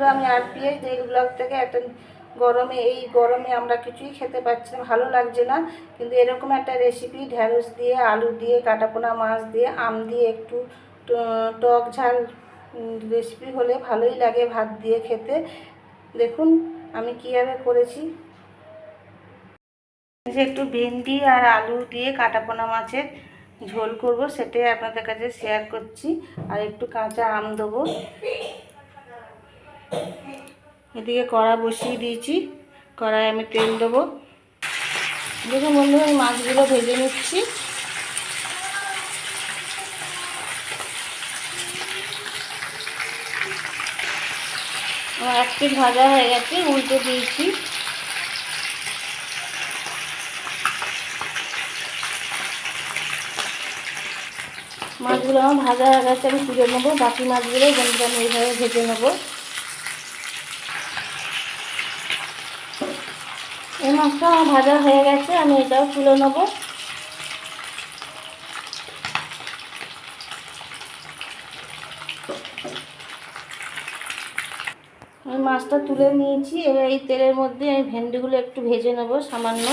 বন্ধুরা আমি আর পিএস এই ব্লগ থেকে একটা গরমে, এই গরমে আমরা কিছুই খেতে পাচ্ছি না, ভালো লাগছে না। কিন্তু এরকম একটা রেসিপি ঢ্যাঁড়স দিয়ে, আলু দিয়ে, কাটাপোনা, মাছ দিয়ে, আম দিয়ে একটু টক ঝাল রেসিপি হলে ভালোই লাগে ভাত দিয়ে খেতে। দেখুন আমি কীভাবে করেছি। যে একটু ভেন্ডি আর আলু দিয়ে কাটাপোনা মাছের ঝোল করব, সেটাই আপনাদের কাছে শেয়ার করছি। আর একটু কাঁচা আম দেবো। এদিকে কড়া বসিয়ে দিয়েছি। কড়াই আমি তেল দেবো। দেখুন বন্ধু আমি মাছগুলো ভেজে নিচ্ছি। আমার এক পিঠ ভাজা হয়ে গেছে, উল্টে দিয়েছি। মাছগুলো আমার ভাজা হয়ে গেছে, আমি তুলে নেব। বাকি মাছগুলো বন্ধুরা আমি এইভাবে ভেজে নেব। এই মাছটা আমার ভাজা হয়ে গেছে, আমি এটাও তুলে নেব। আমি মাছটা তুলে নিয়েছি, এবার এই তেলের মধ্যে আমি ভেন্ডিগুলো একটু ভেজে নেব সামান্য।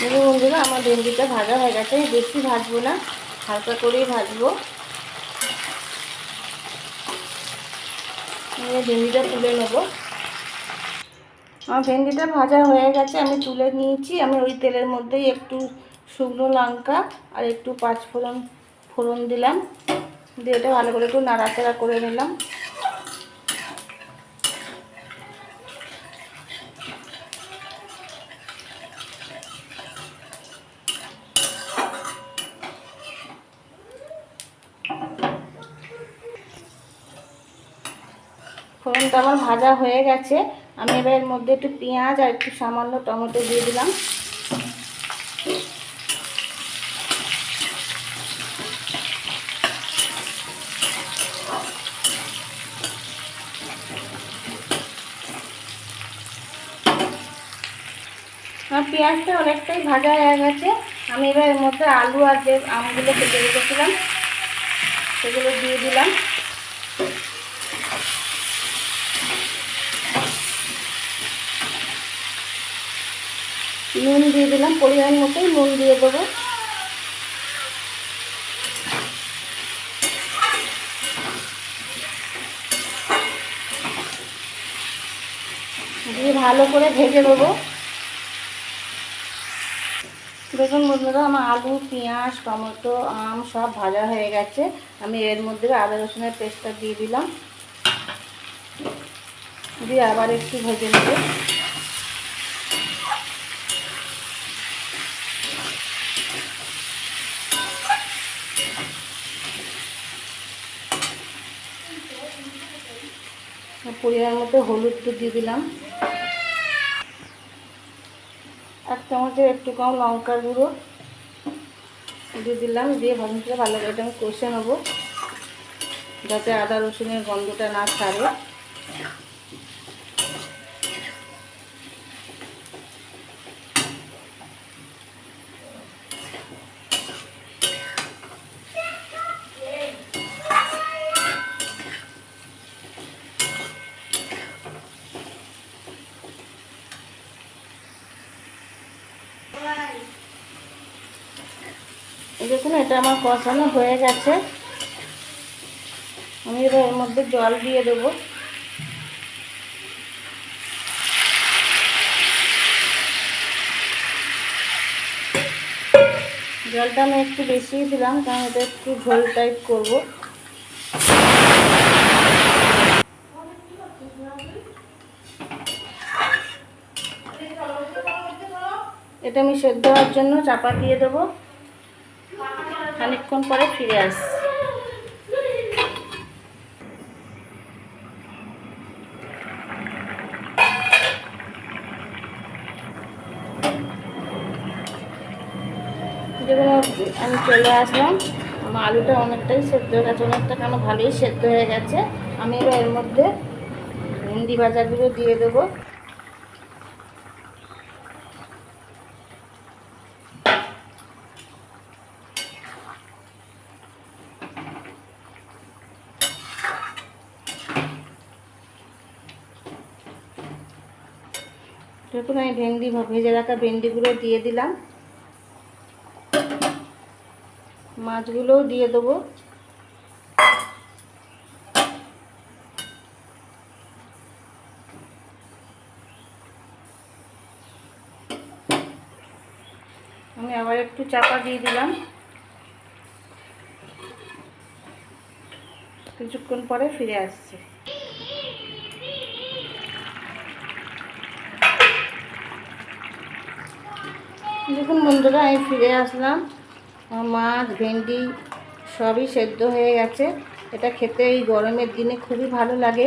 দেখুন বন্ধুরা, আমার ভেন্ডিটা ভাজা হয়ে গেছে। বেশি ভাজবো না, হালকা করেই ভাজবো। ভেন্ডিটা তুলে নেব। আমার ভেন্ডিটা ভাজা হয়ে গেছে, আমি তুলে নিয়েছি। আমি ওই তেলের মধ্যেই একটু শুকনো লঙ্কা আর একটু পাঁচ ফোড়ন ফোড়ন দিলাম। দিয়ে এটা ভালো করে একটু নাড়াচাড়া করে নিলাম। ফোড়নটা আমার ভাজা হয়ে গেছে, আমি এবার এর মধ্যে একটু পেঁয়াজ আর একটু সামান্য টমেটো দিয়ে দিলাম। পেঁয়াজটা অনেকটাই ভাজা হয়ে গেছে, আমি এবার এর মধ্যে আলু আর যে আমগুলো কেটে রেখেছিলাম সেগুলো দিয়ে দিলাম। নুন দিয়ে দিলাম, পরিমাণ মতোই নুন দিয়ে দেবো। দিয়ে ভালো করে ভেজে দেবো দেখুন বন্ধুরা, আমার আলু, পেঁয়াজ, টমেটো, আম সব ভাজা হয়ে গেছে। আমি এর মধ্যে আদা রসুনের পেস্টটা দিয়ে দিলাম। দিয়ে আবার একটু ভেজে নেব। পরিমাণ মতো হলুদ তো দিয়ে দিলাম। এক চামচের একটু কম লঙ্কার গুঁড়ো দিয়ে দিলাম। দিয়ে ভাজনটা ভালো করে আমি কষে নেব। যাতে আদা রসুনের গন্ধটা না ছাড়ে। দেখুন, এটা আমার কষানো হয়ে গেছে। আমি এবার এর মধ্যে জল দিয়ে দেবো। জলটা আমি একটু বেশিই দিলাম, কারণ এটা একটু ঝোল টাইপ করব। এটা আমি সেদ্ধ হওয়ার জন্য চাপা দিয়ে দেবো। খানিকক্ষণ পরে ফিরে যেগুলো আমি চলে আসলাম। আমার আলুটা অনেকটাই সেদ্ধ হয়ে গেছে, অনেকটা কেন ভালোই সেদ্ধ হয়ে গেছে। আমি এবার এর মধ্যে ভেন্ডি ভাজাগুলো দিয়ে দেবো। দেখুন আমি ভেন্ডি ভেজে রাখা ভেন্ডিগুলো দিয়ে দিলাম। মাছগুলোও দিয়ে দেবো। আমি আবার একটু চাপা দিয়ে দিলাম। কিছুক্ষণ পরে ফিরে আসছে। দেখুন বন্ধুরা, আমি ফিরে আসলাম। মাছ ভেন্ডি সবই সেদ্ধ হয়ে গেছে। এটা খেতে এই গরমের দিনে খুবই ভালো লাগে।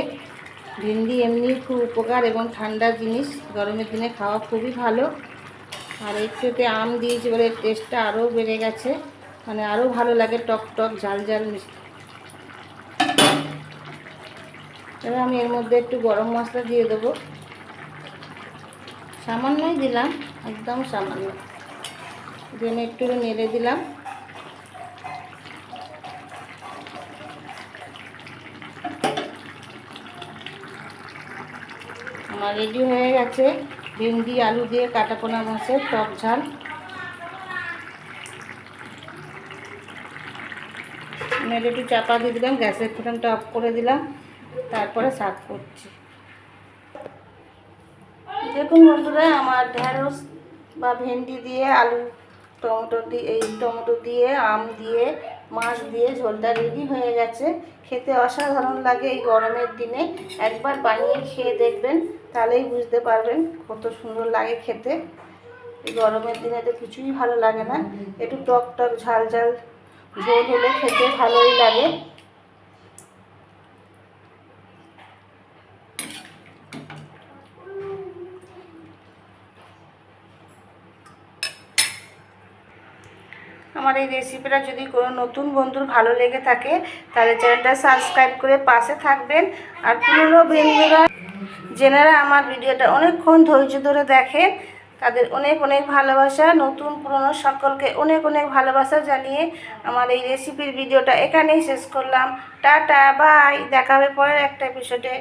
ভেন্ডি এমনি খুব উপকার এবং ঠান্ডা জিনিস। গরমের দিনে খাওয়া খুবই ভালো। আর একটুতে আম দিয়েছি বলে টেস্টটা আরও বেড়ে গেছে। মানে আরও ভালো লাগে, টক টক, ঝাল ঝাল মিষ্টি। এবার আমি এর মধ্যে একটু গরম মশলা দিয়ে দেবো। সামান্যই দিলাম, একদম সামান্য। আমি একটু নেড়ে দিলাম। আমার রেডি হয়ে গেছে। ভেন্ডি, আলু দিয়ে কাটাপোনা মাছের টক ঝাল। এটা একটু চাপা দিয়ে দিলাম, গ্যাসের ফোটানটা অফ করে দিলাম। তারপরে সার্ভ করছি। দেখুন বন্ধুরা, আমার ঢ্যাঁড়স বা ভেন্ডি দিয়ে আলু টমেটো দিয়ে এই টমেটো দিয়ে, আম দিয়ে, মাছ দিয়ে ঝোলটা রেডি হয়ে গেছে। খেতে অসাধারণ লাগে এই গরমের দিনে। একবার বানিয়ে খেয়ে দেখবেন, তাহলেই বুঝতে পারবেন কত সুন্দর লাগে খেতে। এই গরমের দিনে তো কিছুই ভালো লাগে না। একটু টক টক, ঝাল ঝাল ঝোল হলে খেতে ভালোই লাগে। আমার এই রেসিপিটা যদি কোনো নতুন বন্ধুর ভালো লেগে থাকে, তাহলে চ্যানেলটা সাবস্ক্রাইব করে পাশে থাকবেন। আর পুরনো বন্ধুরা, যেনারা আমার ভিডিওটা অনেকক্ষণ ধৈর্য ধরে দেখেন, তাদের অনেক অনেক ভালোবাসা। নতুন, পুরনো সকলকে অনেক অনেক ভালোবাসা জানিয়ে আমার এই রেসিপির ভিডিওটা এখানেই শেষ করলাম। টাটা বাই দেখাবে পরের একটা এপিসোডে